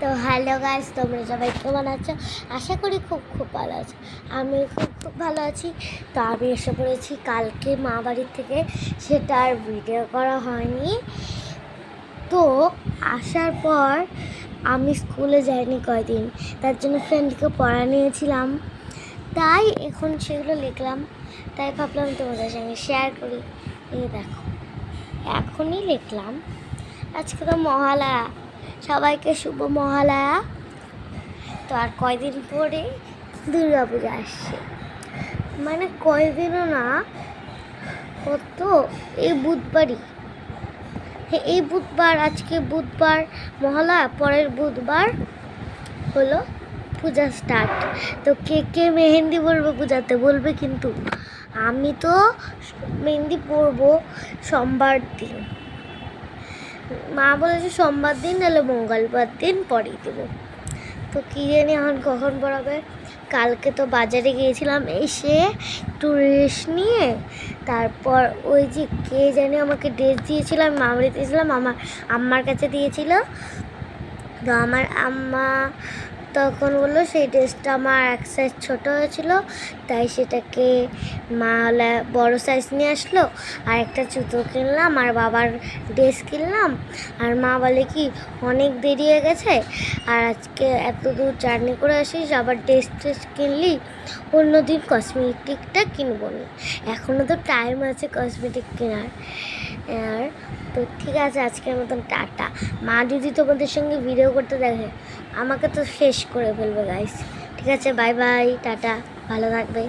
তো hello guys, তোমরা সবাই কেমন আছো? আশা করি খুব খুব ভালো আছো। আমি খুব খুব ভালো আছি। তো আমি এসে পড়েছি কালকে মা বাড়ির থেকে, সেটা আর ভিডিও করা হয়নি। তো আসার পর আমি স্কুলে যাইনি কয়দিন, তার জন্য ফ্রেন্ডকে পড়া নিয়েছিলাম। তাই এখন সেগুলো লিখলাম। তাই ভাবলাম তোমাদের সঙ্গে শেয়ার করি। এই দেখো, এখনই লিখলাম। আজকে তো মহালয়া। সবাইকে শুভ মহালয়া। তো আর কয়দিন পরে দুর্গা পূজা আসছে। মানে কয়দিনও না কত এই বুধবারই। হ্যাঁ এই বুধবার, আজকে বুধবার মহালয়া, পরের বুধবার হলো পূজা স্টার্ট তো কে কে মেহেন্দি পরবে পূজাতে বলবে কিন্তু আমি তো মেহেন্দি পরবো সোমবার দিন। মা বলেছে সোমবার দিন নাহলে মঙ্গলবার দিন পরিয়ে দেবো। তো কী জানি এখন কখন পড়াবে? কালকে তো বাজারে গিয়েছিলাম এসে একটু রেস্ট নিয়ে, তারপর ওই যে কে জানি আমাকে ড্রেস দিয়েছিল, আমি মামারি দিয়েছিলাম আমার আম্মার কাছে দিয়েছিল। তো আমার আম্মা তখন বলল সেই ড্রেসটা আমার এক সাইজ ছোটো হয়েছিল, তাই সেটাকে মা হলে বড়ো সাইজ নিয়ে আসলো, আর একটা জুতো কিনলাম, আর বাবার ড্রেস কিনলাম, আর মা বলে কি, অনেক দেরি হয়ে গেছে, আর আজকে এত দূর জার্নি করে আসিস, আবার ড্রেস ট্রেস কিনলি অন্যদিন কসমেটিকটা কিনবো না। এখনও তো টাইম আছে কসমেটিক কেনার। আর তো ঠিক আছে, আজকের মতন টাটা। মা যদি তোমাদের সঙ্গে ভিডিও করতে দেখে আমাকে তো শেষ করে ফেলবে গাইস ঠিক আছে বাই বাই টাটা ভালো থাকবে।